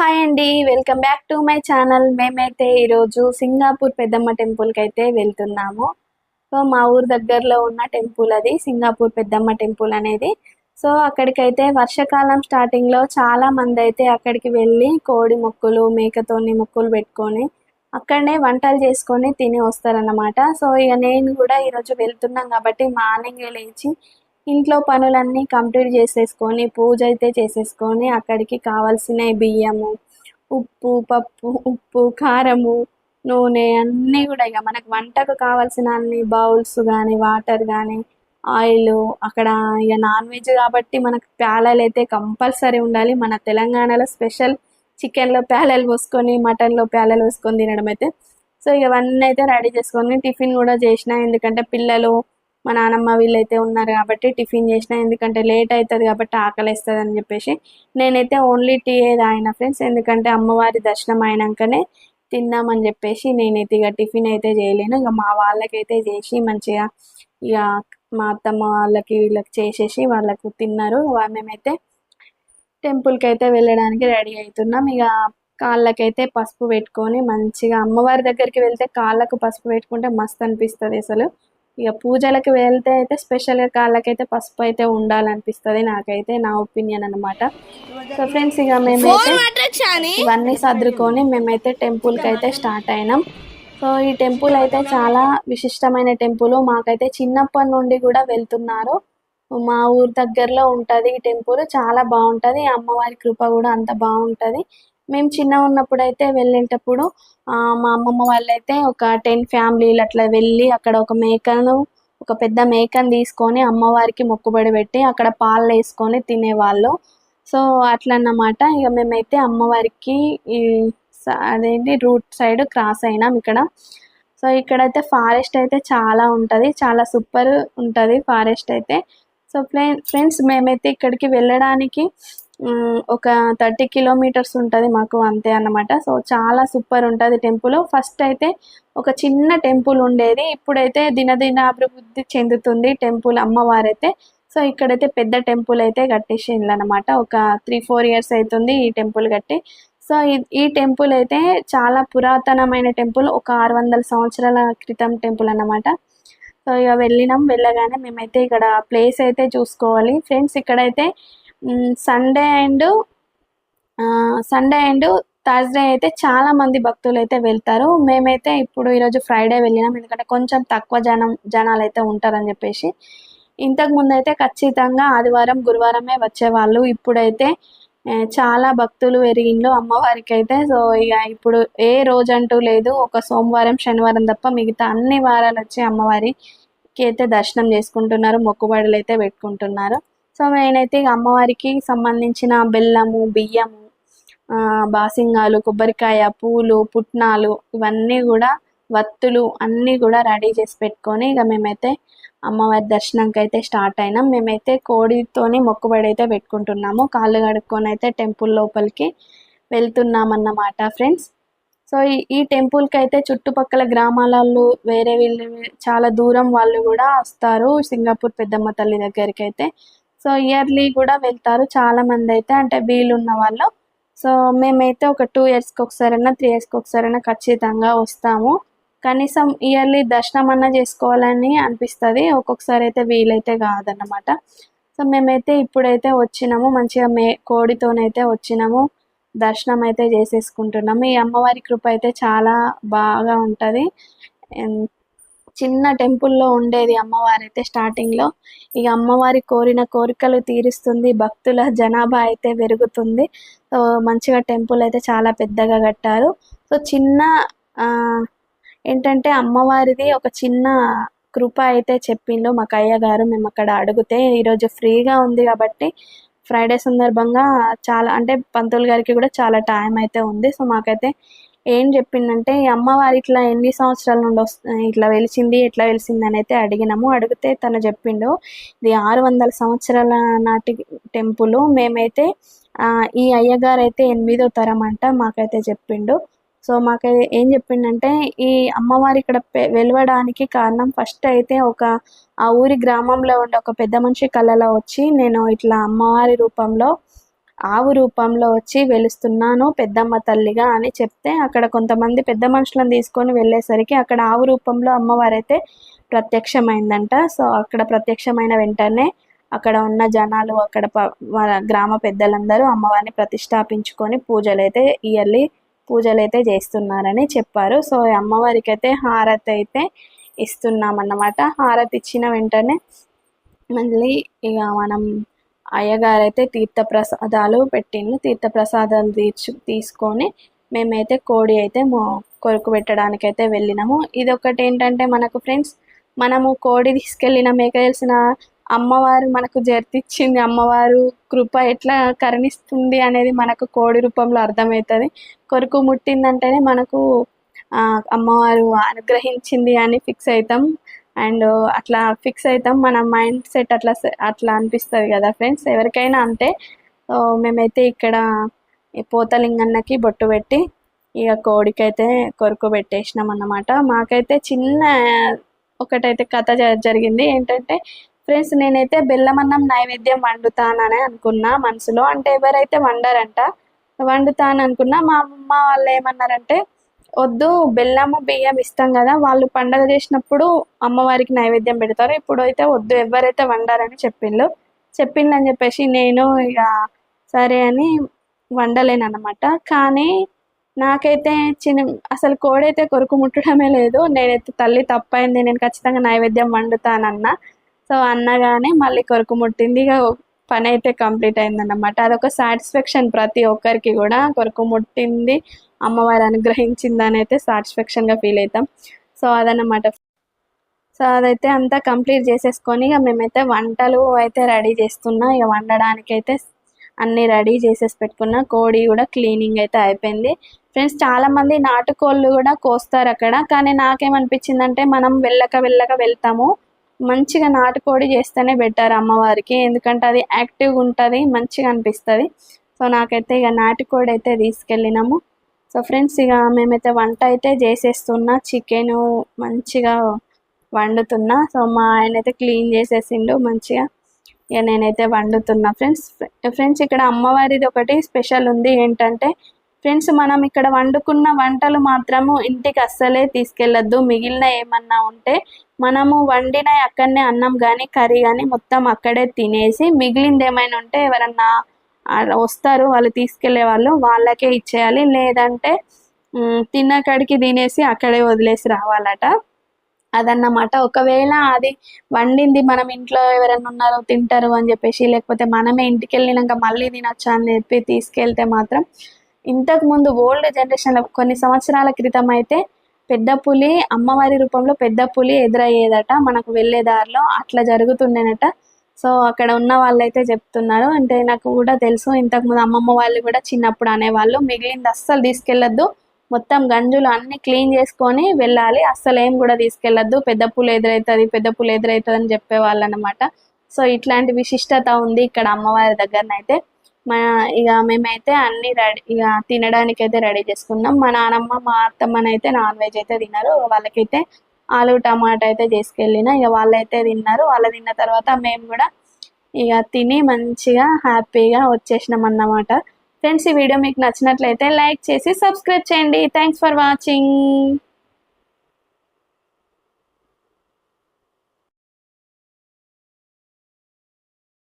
Hi అండి welcome back to my channel. మేమైతే ఈరోజు సింగాపూర్ పెద్దమ్మ టెంపుల్కి అయితే వెళ్తున్నాము. సో మా ఊరు దగ్గరలో ఉన్న టెంపుల్ అది సింగాపూర్ పెద్దమ్మ టెంపుల్ అనేది. సో అక్కడికైతే వర్షాకాలం స్టార్టింగ్లో చాలా మంది అయితే అక్కడికి వెళ్ళి కోడి మొక్కులు మేకతోని మొక్కులు పెట్టుకొని అక్కడనే వంటలు చేసుకొని తిని వస్తారన్నమాట. సో ఇక నేను కూడా ఈరోజు వెళ్తున్నాం కాబట్టి మార్నింగే లేచి ఇంట్లో పనులన్నీ కంప్లీట్ చేసేసుకొని పూజ అయితే చేసేసుకొని అక్కడికి కావాల్సిన బియ్యము ఉప్పు పప్పు ఉప్పు కారము నూనె అన్నీ కూడా ఇక మనకు వంటకు కావాల్సిన అన్ని బౌల్స్ కానీ వాటర్ కానీ ఆయిల్ అక్కడ ఇక నాన్ వెజ్ కాబట్టి మనకు ప్యాలలు అయితే కంపల్సరీ ఉండాలి. మన తెలంగాణలో స్పెషల్ చికెన్లో ప్యాలలు పోసుకొని మటన్లో ప్యాలలు పోసుకొని తినడం అయితే. సో ఇక అయితే రెడీ చేసుకొని టిఫిన్ కూడా చేసిన ఎందుకంటే పిల్లలు మా నానమ్మ వీళ్ళైతే ఉన్నారు కాబట్టి టిఫిన్ చేసిన ఎందుకంటే లేట్ అవుతుంది కాబట్టి ఆకలి వేస్తుంది అని చెప్పేసి నేనైతే ఓన్లీ టీ తాగిన ఫ్రెండ్స్ ఎందుకంటే అమ్మవారి దర్శనం అయినాకనే తిందామని చెప్పేసి నేనైతే ఇక టిఫిన్ అయితే చేయలేను. ఇక మా వాళ్ళకైతే చేసి మంచిగా ఇక మా అత్తమ్మ వాళ్ళకి వీళ్ళకి చేసేసి వాళ్ళకు తిన్నారు. మేమైతే టెంపుల్కి అయితే వెళ్ళడానికి రెడీ అవుతున్నాం. ఇక కాళ్ళకైతే పసుపు పెట్టుకొని మంచిగా అమ్మవారి దగ్గరికి వెళ్తే కాళ్ళకు పసుపు పెట్టుకుంటే మస్తు అనిపిస్తుంది అసలు. ఇక పూజలకు వెళ్తే అయితే స్పెషల్గా కాళ్ళకైతే పసుపు అయితే ఉండాలనిపిస్తుంది నాకైతే నా ఒపీనియన్ అనమాట సో ఫ్రెండ్స్ ఇక మేమైతే ఇవన్నీ సర్దుకొని మేమైతే టెంపుల్కి అయితే స్టార్ట్ అయినాం. సో ఈ టెంపుల్ అయితే చాలా విశిష్టమైన టెంపుల్ మాకైతే చిన్నప్పటి నుండి కూడా వెళ్తున్నారు. మా ఊరు దగ్గరలో ఉంటుంది ఈ టెంపుల్ చాలా బాగుంటుంది. అమ్మవారి కృప కూడా అంత బాగుంటుంది. మేము చిన్న ఉన్నప్పుడు అయితే వెళ్ళేటప్పుడు మా అమ్మమ్మ వాళ్ళైతే ఒక టెన్ ఫ్యామిలీలు అట్లా వెళ్ళి అక్కడ ఒక మేకను ఒక పెద్ద మేకను తీసుకొని అమ్మవారికి మొక్కుబడి పెట్టి అక్కడ పాలు వేసుకొని తినేవాళ్ళు. సో అట్లా అన్నమాట ఇక మేమైతే అమ్మవారికి అదేంటి రూట్ సైడ్ క్రాస్ అయినాం ఇక్కడ. సో ఇక్కడైతే ఫారెస్ట్ అయితే చాలా ఉంటుంది. చాలా సూపర్ ఉంటుంది ఫారెస్ట్ అయితే. సో ఫ్రె ఫ్రెండ్స్ మేమైతే ఇక్కడికి వెళ్ళడానికి ఒక థర్టీ కిలోమీటర్స్ ఉంటుంది మాకు అంతే అన్నమాట. సో చాలా సూపర్ ఉంటుంది టెంపుల్. ఫస్ట్ అయితే ఒక చిన్న టెంపుల్ ఉండేది. ఇప్పుడైతే దినదిన అభివృద్ధి చెందుతుంది టెంపుల్ అమ్మవారైతే. సో ఇక్కడైతే పెద్ద టెంపుల్ అయితే కట్టేసిండ్రు అనమాట ఒక త్రీ ఫోర్ ఇయర్స్ అవుతుంది ఈ టెంపుల్ కట్టి. సో ఈ- ఈ టెంపుల్ అయితే చాలా పురాతనమైన టెంపుల్. ఒక ఆరు వందల సంవత్సరాల క్రితం టెంపుల్ అన్నమాట. సో ఇక వెళ్ళినాం. వెళ్ళగానే మేమైతే ఇక్కడ ప్లేస్ అయితే చూసుకోవాలి. ఫ్రెండ్స్ ఇక్కడైతే Sunday and Sunday and Thursday అయితే చాలా మంది భక్తులు అయితే వెళ్తారు. మేమైతే ఇప్పుడు ఈరోజు ఫ్రైడే వెళ్ళినాం. ఎందుకంటే కొంచెం తక్కువ జనం జనాలు అయితే ఉంటారని చెప్పేసి. ఇంతకు ముందు అయితే ఖచ్చితంగా ఆదివారం గురువారమే వచ్చేవాళ్ళు. ఇప్పుడైతే చాలా భక్తులు పెరిగిండ్రు అమ్మవారికి అయితే సో ఇక ఇప్పుడు ఏ రోజు అంటూ లేదు. ఒక సోమవారం శనివారం తప్ప మిగతా అన్ని వారాలు వచ్చి అమ్మవారికి అయితే దర్శనం చేసుకుంటున్నారు. మొక్కుబడులు అయితే పెట్టుకుంటున్నారు. సో నేనైతే ఇక అమ్మవారికి సంబంధించిన బెల్లము బియ్యము బాసింగాలు కొబ్బరికాయ పూలు పుట్నాలు ఇవన్నీ కూడా వత్తులు అన్నీ కూడా రెడీ చేసి పెట్టుకొని ఇక మేమైతే అమ్మవారి దర్శనంకి అయితే స్టార్ట్ అయినాం. మేమైతే కోడితోని మొక్కుబడి అయితే పెట్టుకుంటున్నాము. కాళ్ళు కడుక్కొని అయితే టెంపుల్ లోపలికి వెళ్తున్నాం అన్నమాట ఫ్రెండ్స్. సో ఈ ఈ టెంపుల్కి అయితే చుట్టుపక్కల గ్రామాలలో వేరే వీళ్ళు చాలా దూరం వాళ్ళు కూడా వస్తారు. సింగపూర్ పెద్దమ్మ తల్లి దగ్గరికి అయితే సో ఇయర్లీ కూడా వెళ్తారు చాలా మంది అయితే అంటే వీలున్న వాళ్ళు. సో మేమైతే ఒక టూ ఇయర్స్కి ఒకసారైనా త్రీ ఇయర్స్కి ఒకసారైనా ఖచ్చితంగా వస్తాము. కనీసం ఇయర్లీ దర్శనం అన్నా చేసుకోవాలని అనిపిస్తుంది. ఒక్కొక్కసారి అయితే వీలైతే కాదన్నమాట. సో మేమైతే ఇప్పుడైతే వచ్చినాము. మంచిగా మే కోడితోనైతే వచ్చినాము. దర్శనం అయితే చేసేసుకుంటున్నాము. ఈ అమ్మవారి కృప అయితే చాలా బాగా ఉంటుంది. చిన్న టెంపుల్లో ఉండేది అమ్మవారు అయితే స్టార్టింగ్లో ఇక అమ్మవారి కోరిన కోరికలు తీరుస్తుంది భక్తుల జనాభా అయితే పెరుగుతుంది. సో మంచిగా టెంపుల్ అయితే చాలా పెద్దగా కట్టారు. సో చిన్న ఏంటంటే అమ్మవారిది ఒక చిన్న కృప అయితే చెప్పిండు మాకు అయ్యగారు మేము అక్కడ అడిగితే ఈరోజు ఫ్రీగా ఉంది కాబట్టి ఫ్రైడే సందర్భంగా చాలా అంటే పంతులు గారికి కూడా చాలా టైం అయితే ఉంది. సో మాకైతే ఏం చెప్పిండంటే ఈ అమ్మవారి ఇట్లా ఎన్ని సంవత్సరాల నుండి వస్తు ఇట్లా వెలిసింది ఎట్లా వెలిసింది అని అయితే అడిగినాము. అడిగితే తను చెప్పిండు ఇది ఆరు వందల సంవత్సరాల నాటి టెంపుల్. మేమైతే ఈ అయ్యగారు అయితే ఎనిమిదో తరం అంట మాకైతే చెప్పిండు. సో మాకైతే ఏం చెప్పిండంటే ఈ అమ్మవారి ఇక్కడ వెలవడానికి కారణం ఫస్ట్ అయితే ఒక ఆ ఊరి గ్రామంలో ఉండే ఒక పెద్ద మనిషి కళలో వచ్చి నేను ఇట్లా అమ్మవారి రూపంలో ఆవు రూపంలో వచ్చి వెలుస్తున్నాను పెద్దమ్మ తల్లిగా అని చెప్తే అక్కడ కొంతమంది పెద్ద మనుషులను తీసుకొని వెళ్ళేసరికి అక్కడ ఆవు రూపంలో అమ్మవారైతే ప్రత్యక్షమైందంట. సో అక్కడ ప్రత్యక్షమైన వెంటనే అక్కడ ఉన్న జనాలు అక్కడ గ్రామ పెద్దలందరూ అమ్మవారిని ప్రతిష్టాపించుకొని పూజలు అయితే ఇయర్లీ పూజలు అయితే చేస్తున్నారని చెప్పారు. సో అమ్మవారికి అయితే హారతి అయితే ఇస్తున్నాం అన్నమాట హారతి ఇచ్చిన వెంటనే మళ్ళీ ఇక మనం అయ్యగారైతే తీర్థప్రసాదాలు పెట్టిండు తీర్థప్రసాదం తీర్చు తీసుకొని మేమైతే కోడి అయితే కొరకు పెట్టడానికి అయితే వెళ్ళినాము. ఇది ఒకటి ఏంటంటే మనకు ఫ్రెండ్స్ మనము కోడి తీసుకెళ్ళిన మేక తెలిసిన అమ్మవారు మనకు జరితిచ్చింది. అమ్మవారు కృప ఎట్లా కరుణిస్తుంది అనేది మనకు కోడి రూపంలో అర్థమవుతుంది. కొరకు ముట్టిందంటేనే మనకు అమ్మవారు అనుగ్రహించింది అని ఫిక్స్ అవుతాం. అండ్ అట్లా ఫిక్స్ అవుతాం. మన మైండ్ సెట్ అట్లా అట్లా అనిపిస్తుంది కదా ఫ్రెండ్స్. ఎవరికైనా అంతే మేమైతే ఇక్కడ పోతలింగన్నకి బొట్టు పెట్టి ఇక కోడికైతే కొరకు పెట్టేసినాం అన్నమాట. మాకైతే చిన్న ఒకటైతే కథ జరిగింది. ఏంటంటే ఫ్రెండ్స్ నేనైతే బెల్లమన్నం నైవేద్యం వండుతానని అనుకున్నా మనసులో. అంటే ఎవరైతే వండరంట వండుతాను అనుకున్నా మా అమ్మ వాళ్ళు ఏమన్నారంటే వద్దు బెల్లము బియ్యం ఇస్తాం కదా. వాళ్ళు పండగ చేసినప్పుడు అమ్మవారికి నైవేద్యం పెడతారు. ఇప్పుడు అయితే వద్దు ఎవరైతే వండారని చెప్పిండ్రు. అని చెప్పేసి నేను ఇక సరే అని వండలేను అనమాట కానీ నాకైతే చిన్న అసలు కోడైతే కొరుకు ముట్టడమే లేదు. నేనైతే తల్లి తప్పైంది. నేను ఖచ్చితంగా నైవేద్యం వండుతానన్నా. సో అన్నగానే మళ్ళీ కొరకు ముట్టింది. ఇక పని అయితే కంప్లీట్ అయిందన్నమాట. అదొక సాటిస్ఫాక్షన్ ప్రతి ఒక్కరికి కూడా. కొరకు ముట్టింది అమ్మవారు అనుగ్రహించింది అని అయితే సాటిస్ఫాక్షన్గా ఫీల్ అవుతాం సో అదనమాట సో అదైతే అంతా కంప్లీట్ చేసేసుకొని ఇక మేమైతే వంటలు అయితే రెడీ చేస్తున్నా. ఇక వండడానికి అయితే అన్నీ రెడీ చేసేసి పెట్టుకున్న. కోడి కూడా క్లీనింగ్ అయితే అయిపోయింది. ఫ్రెండ్స్ చాలామంది నాటుకోళ్ళు కూడా కోస్తారు అక్కడ. కానీ నాకేమనిపించిందంటే మనం వెళ్ళక వెళ్ళక వెళ్తాము. మంచిగా నాటుకోడి చేస్తేనే బెటర్ అమ్మవారికి. ఎందుకంటే అది యాక్టివ్గా ఉంటుంది మంచిగా అనిపిస్తుంది. సో నాకైతే ఇక నాటుకోడి అయితే తీసుకెళ్ళినాము. సో ఫ్రెండ్స్ ఇక మేమైతే వంట అయితే చేసేస్తున్నా చికెన్ మంచిగా వండుతున్నా. సో మా ఆయన అయితే క్లీన్ చేసేసిండు మంచిగా. ఇక నేనైతే వండుతున్నా ఫ్రెండ్స్ ఫ్రెండ్స్ ఇక్కడ అమ్మవారిది ఒకటి స్పెషల్ ఉంది. ఏంటంటే ఫ్రెండ్స్ మనం ఇక్కడ వండుకున్న వంటలు మాత్రము ఇంటికి అస్సలే తీసుకెళ్ళొద్దు. మిగిలిన ఏమన్నా ఉంటే మనము వండిన అక్కడనే అన్నం కానీ కర్రీ కానీ మొత్తం అక్కడే తినేసి మిగిలింది ఏమైనా ఉంటే ఎవరన్నా వస్తారు వాళ్ళు తీసుకెళ్ళే వాళ్ళు వాళ్ళకే ఇచ్చేయాలి. లేదంటే తిన్నకడికి తినేసి అక్కడే వదిలేసి రావాలట. అదన్నమాట. ఒకవేళ అది వండింది మనం ఇంట్లో ఎవరైనా ఉన్నారో తింటారు అని చెప్పేసి లేకపోతే మనమే ఇంటికి వెళ్ళినాక మళ్ళీ తినొచ్చా అని చెప్పి తీసుకెళ్తే మాత్రం ఇంతకు ముందు ఓల్డ్ జనరేషన్లో కొన్ని సంవత్సరాల క్రితం అయితే పెద్ద పులి అమ్మవారి రూపంలో పెద్ద పులి ఎదురయ్యేదట మనకు వెళ్ళే దారిలో అట్లా జరుగుతుండేనట. సో అక్కడ ఉన్న వాళ్ళైతే చెప్తున్నారు. అంటే నాకు కూడా తెలుసు ఇంతకుముందు అమ్మమ్మ వాళ్ళు కూడా చిన్నప్పుడు అనేవాళ్ళు. మిగిలింది అస్సలు తీసుకెళ్ళొద్దు. మొత్తం గంజులు అన్ని క్లీన్ చేసుకొని వెళ్ళాలి. అస్సలు ఏం కూడా తీసుకెళ్ళొద్దు. పెద్ద పూలు ఎదురవుతుంది పెద్ద పూలు ఎదురవుతుంది అని చెప్పేవాళ్ళు అనమాట సో ఇట్లాంటి విశిష్టత ఉంది ఇక్కడ అమ్మవారి దగ్గరనైతే. మన ఇక మేమైతే అన్ని రెడీ ఇక తినడానికి అయితే రెడీ చేసుకున్నాం. మా నానమ్మ మా అత్తమ్మనైతే నాన్ వెజ్ అయితే తిన్నారు వాళ్ళకైతే ఆలు టమాటా అయితే చేసుకెళ్ళిన. ఇక వాళ్ళైతే తిన్నారు. వాళ్ళు తిన్న తర్వాత మేము కూడా ఇక తిని మంచిగా హ్యాపీగా వచ్చేసినాం అన్నమాట. ఫ్రెండ్స్ ఈ వీడియో మీకు నచ్చినట్లయితే లైక్ చేసి సబ్స్క్రైబ్ చేయండి. Thanks for watching.